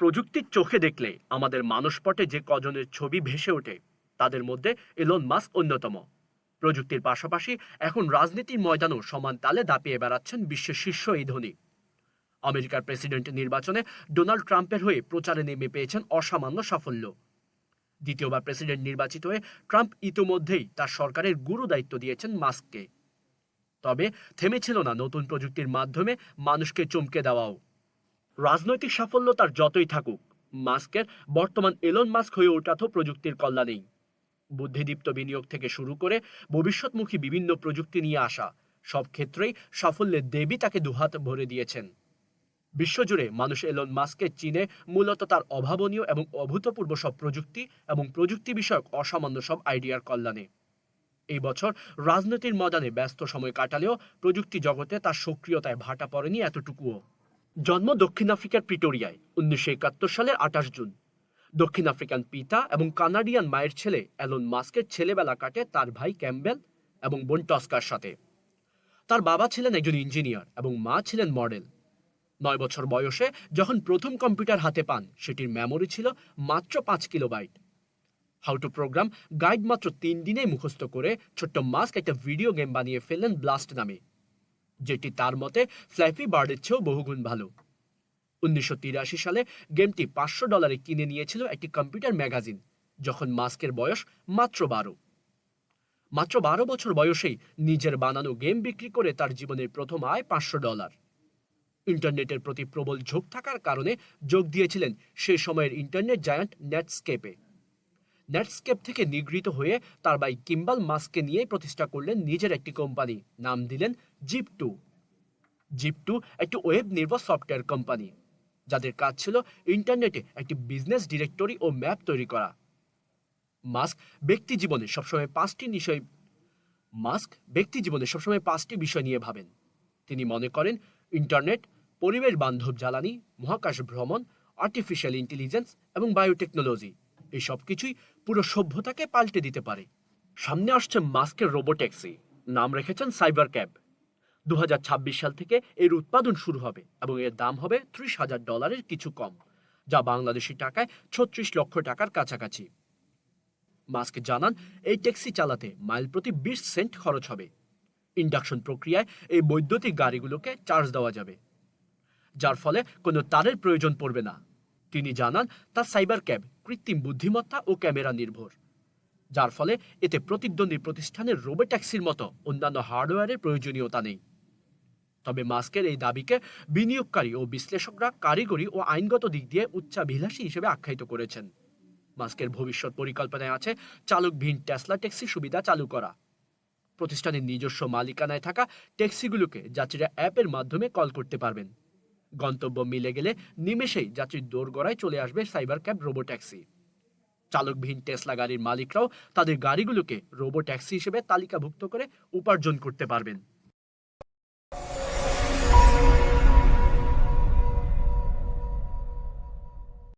প্রযুক্তির চোখে দেখলে আমাদের মানসপটে যে কজনের ছবি ভেসে ওঠে, তাদের মধ্যে এলন মাস্ক অন্যতম। প্রযুক্তির পাশাপাশি এখন রাজনীতির ময়দানও সমান তালে দাপিয়ে বেড়াচ্ছেন বিশ্বের শীর্ষ এই ধনী। আমেরিকার প্রেসিডেন্ট নির্বাচনে ডোনাল্ড ট্রাম্পের হয়ে প্রচারে নেমে পেয়েছেন অসামান্য সাফল্য। দ্বিতীয়বার প্রেসিডেন্ট নির্বাচিত হয়ে ট্রাম্প ইতোমধ্যেই তার সরকারের গুরু দায়িত্ব দিয়েছেন মাস্ককে। তবে থেমেছিল না নতুন প্রযুক্তির মাধ্যমে মানুষকে চমকে দেওয়াও। রাজনৈতিক সাফল্য তার যতই থাকুক, মাস্কের বর্তমান এলন মাস্ক হয়ে ওঠা তো প্রযুক্তির কল্যাণেই বুদ্ধিদীপ্ত বিনিয়োগ থেকে শুরু করে ভবিষ্যৎমুখী বিভিন্ন প্রযুক্তি নিয়ে আসা সব ক্ষেত্রেই সাফল্যের দেবী তাকে দুহাত ভরে দিয়েছেন। বিশ্বজুড়ে মানুষ এলন মাস্কের চিনে মূলত তার অভাবনীয় এবং অভূতপূর্ব সব প্রযুক্তি এবং প্রযুক্তি বিষয়ক অসামান্য সব আইডিয়ার কল্যাণে এই বছর রাজনীতির ময়দানে ব্যস্ত সময় কাটালেও প্রযুক্তি জগতে তার সক্রিয়তায় ভাটা পড়েনি এতটুকুও। জন্ম দক্ষিণ আফ্রিকার প্রিটোরিয়ায়, উনিশশো একাত্তর সালের আঠাশ জুন। দক্ষিণ আফ্রিকান পিতা এবং কানাডিয়ান মায়ের ছেলে অ্যালন মাস্কের ছেলেবেলা কাটে তার ভাই ক্যাম্বেল এবং বোন টস্কার সাথে। তার বাবা ছিলেন একজন ইঞ্জিনিয়ার এবং মা ছিলেন মডেল। নয় বছর বয়সে যখন প্রথম কম্পিউটার হাতে পান, সেটির মেমোরি ছিল মাত্র পাঁচ kilobyte. How to program guide মাত্র তিন দিনেই মুখস্থ করে ছোট্ট মাস্ক একটা ভিডিও গেম বানিয়ে ফেললেন ব্লাস্ট নামে। যেটি তার মতে ফ্ল্যাফি বার্ডের চেয়েও বহুগুণ ভালো। উনিশশো তিরাশি সালে গেমটি পাঁচশো ডলারে কিনে নিয়েছিল একটি কম্পিউটার ম্যাগাজিন, যখন মাস্কের বয়স মাত্র বারো। মাত্র বারো বছর বয়সেই নিজের বানানো গেম বিক্রি করে তার জীবনের প্রথম আয় পাঁচশো ডলার। ইন্টারনেটের প্রতি প্রবল ঝোঁক থাকার কারণে যোগ দিয়েছিলেন সে সময়ের ইন্টারনেট জায়ান্ট নেটস্কেপে নেটস্কেপ থেকে নিগৃহীত হয়ে তার ভাই কিম্বাল মাস্ককে নিয়ে প্রতিষ্ঠা করলেন নিজের একটি কোম্পানি। নাম দিলেন জিপ টু জিপ টু একটি ওয়েব নির্ভর সফটওয়্যার কোম্পানি যাদের কাজ ছিল ইন্টারনেটে একটি বিজনেস ডিরেক্টরি ও ম্যাপ তৈরি করা। মাস্ক ব্যক্তি জীবনে সবসময় পাঁচটি বিষয় মাস্ক ব্যক্তি জীবনে সবসময় পাঁচটি বিষয় নিয়ে ভাবেন। তিনি মনে করেন ইন্টারনেট পরিবেশ বান্ধব জ্বালানি, মহাকাশ ভ্রমণ আর্টিফিশিয়াল ইন্টেলিজেন্স এবং বায়োটেকনোলজি এই সব কিছুই পুরো সভ্যতাকে পাল্টে দিতে পারে। সামনে আসছে মাস্কের রোবোট্যাক্সি নাম রেখেছেন সাইবার ক্যাব। দু সাল থেকে এর উৎপাদন শুরু হবে এবং এর দাম হবে ত্রিশ হাজার ডলারের কিছু কম, যা বাংলাদেশি টাকায় ছত্রিশ লক্ষ টাকার কাছাকাছি। মাস্ক জানান, এই ট্যাক্সি চালাতে মাইল প্রতি বিশ সেন্ট খরচ হবে। ইন্ডাকশন প্রক্রিয়ায় এই বৈদ্যুতিক গাড়িগুলোকে চার্জ দেওয়া যাবে, যার ফলে কোনো তারের প্রয়োজন পড়বে না। তিনি জানান তার সাইবার ক্যাব, কৃত্রিম বুদ্ধিমত্তা ও ক্যামেরা নির্ভর। যার ফলে এতে প্রতিদ্বন্দ্বী প্রতিষ্ঠানের রোবো ট্যাক্সির মতো অন্যান্য হার্ডওয়্যারের প্রয়োজনীয়তা নেই। তবে মাস্কের এই দাবিকে বিনিয়োগকারী ও বিশ্লেষকরা কারিগরি ও আইনগত দিক দিয়ে উচ্চাভিলাষী হিসেবে আখ্যায়িত করেছেন। মাস্কের ভবিষ্যৎ পরিকল্পনায় আছে চালকবিহীন টেসলা ট্যাক্সি সুবিধা চালু করা। প্রতিষ্ঠানের নিজস্ব মালিকানায় থাকা ট্যাক্সিগুলোকে যাত্রীরা অ্যাপের মাধ্যমে কল করতে পারবেন। গন্তব্য মিলে গেলে নিমেষেই যাত্রীর দোরগড়ায় চলে আসবে সাইবার ক্যাব রোবো ট্যাক্সি চালকবিহীন টেসলা গাড়ির মালিকরাও তাদের গাড়িগুলোকে রোবো ট্যাক্সি হিসেবে তালিকাভুক্ত করে উপার্জন করতে পারবেন।